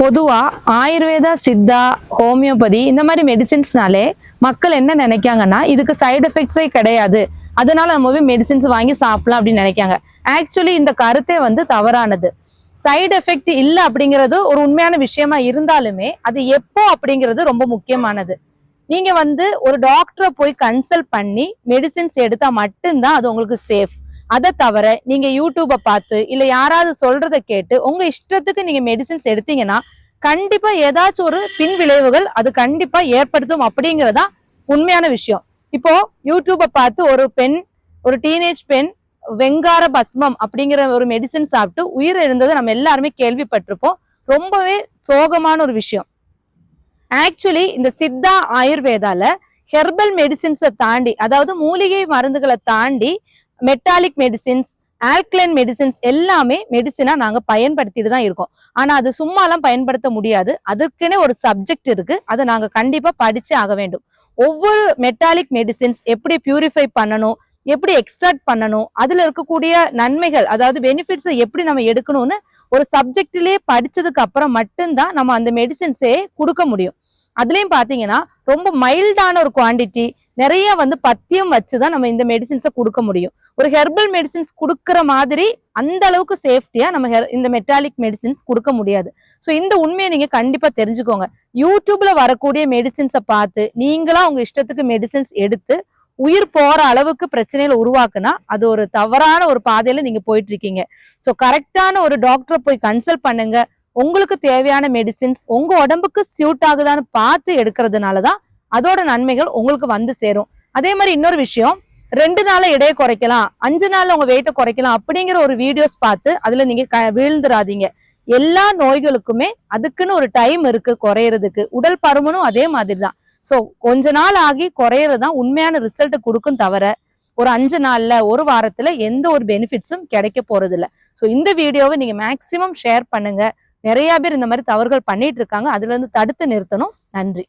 பொதுவாக ஆயுர்வேதா சித்தா ஹோமியோபதி இந்த மாதிரி மெடிசின்ஸ்னாலே மக்கள் என்ன நினைக்காங்கன்னா இதுக்கு சைடு எஃபெக்ட்ஸே கிடையாது. அதனால நம்ம போய் மெடிசின்ஸ் வாங்கி சாப்பிடலாம் அப்படின்னு நினைக்காங்க ஆக்சுவலி இந்த கருத்தே வந்து தவறானது. சைடு எஃபெக்ட் இல்லை அப்படிங்கிறது ஒரு உண்மையான விஷயமா இருந்தாலுமே அது எப்போ அப்படிங்கிறது ரொம்ப முக்கியமானது. நீங்க வந்து ஒரு டாக்டரை போய் கன்சல்ட் பண்ணி மெடிசின்ஸ் எடுத்தா மட்டும்தான் அது உங்களுக்கு சேஃப் அதை தவிர நீங்க யூடியூப பார்த்து இல்ல யாராவது சொல்றத கேட்டு உங்க இஷ்டத்துக்கு நீங்க மெடிசின்ஸ் எடுத்தீங்கன்னா கண்டிப்பா ஏதாச்சும் ஒரு பின் விளைவுகள் அது கண்டிப்பா ஏற்படுத்தும் அப்படிங்கறதா உண்மையான விஷயம். இப்போ யூடியூப பார்த்து ஒரு பெண் ஒரு டீனேஜ் பெண் வெங்கார பஸ்மம் அப்படிங்கிற ஒரு மெடிசின் சாப்பிட்டு உயிர் எழுந்ததை நம்ம எல்லாருமே கேள்விப்பட்டிருப்போம். ரொம்பவே சோகமான ஒரு விஷயம். ஆக்சுவலி இந்த சித்தா ஆயுர்வேதால ஹெர்பல் மெடிசின்ஸை தாண்டி அதாவது மூலிகை மருந்துகளை தாண்டி மெட்டாலிக் மெடிசின்ஸ் ஆல்கலைன் மெடிசின்ஸ் எல்லாமே மெடிசினா நாங்க பயன்படுத்திட்டு தான் இருக்கோம். ஆனா அது சும்மாலாம் பயன்படுத்த முடியாது. அதற்குனே ஒரு சப்ஜெக்ட் இருக்கு. அதை நாங்க கண்டிப்பா படிச்சே ஆக வேண்டும். ஒவ்வொரு மெட்டாலிக் மெடிசின்ஸ் எப்படி பியூரிஃபை பண்ணணும் எப்படி எக்ஸ்ட்ராக்ட் பண்ணணும் அதுல இருக்கக்கூடிய நன்மைகள் அதாவது பெனிஃபிட்ஸை எப்படி நம்ம எடுக்கணும்னு ஒரு சப்ஜெக்ட்லயே படிச்சதுக்கு அப்புறம் மட்டும்தான் நம்ம அந்த மெடிசின்ஸே கொடுக்க முடியும். அதுலயும் பாத்தீங்கன்னா ரொம்ப மைல்டான ஒரு குவான்டிட்டி நிறைய வந்து பத்தியம் வச்சுதான் நம்ம இந்த மெடிசின்ஸை கொடுக்க முடியும். ஒரு ஹெர்பல் மெடிசின்ஸ் கொடுக்குற மாதிரி அந்த அளவுக்கு சேஃப்டியா நம்ம இந்த மெட்டாலிக் மெடிசின்ஸ் கொடுக்க முடியாது. ஸோ இந்த உண்மையை நீங்க கண்டிப்பா தெரிஞ்சுக்கோங்க. யூடியூப்ல வரக்கூடிய மெடிசின்ஸை பார்த்து நீங்களா உங்க இஷ்டத்துக்கு மெடிசின்ஸ் எடுத்து உயிர் போற அளவுக்கு பிரச்சனைகளை உருவாக்குனா அது ஒரு தவறான ஒரு பாதையில நீங்க போயிட்டு இருக்கீங்க ஸோ கரெக்டான ஒரு டாக்டரை போய் கன்சல்ட் பண்ணுங்க. உங்களுக்கு தேவையான மெடிசின்ஸ் உங்க உடம்புக்கு சியூட் ஆகுதான்னு பார்த்து எடுக்கிறதுனால தான் அதோட நன்மைகள் உங்களுக்கு வந்து சேரும். அதே மாதிரி இன்னொரு விஷயம் ரெண்டு நாள்ல இடையை குறைக்கலாம் அஞ்சு நாள்ல உங்க வெயிட்டை குறைக்கலாம் அப்படிங்கிற ஒரு வீடியோஸ் பார்த்து அதுல நீங்க க- எல்லா நோய்களுக்குமே அதுக்குன்னு ஒரு டைம் இருக்கு குறையறதுக்கு. உடல் பருமனும் அதே மாதிரி தான் ஸோ கொஞ்ச நாள் ஆகி குறையறது தான் உண்மையான ரிசல்ட் கொடுக்கும் தவிர ஒரு அஞ்சு நாள்ல ஒரு வாரத்துல எந்த ஒரு பெனிஃபிட்ஸும் கிடைக்க போறது இல்லை ஸோ இந்த வீடியோவை நீங்க மேக்சிமம் ஷேர் பண்ணுங்க. நிறைய பேர் இந்த மாதிரி தவறுகள் பண்ணிட்டு இருக்காங்க. அதுல இருந்து தடுத்து நிறுத்தணும். நன்றி.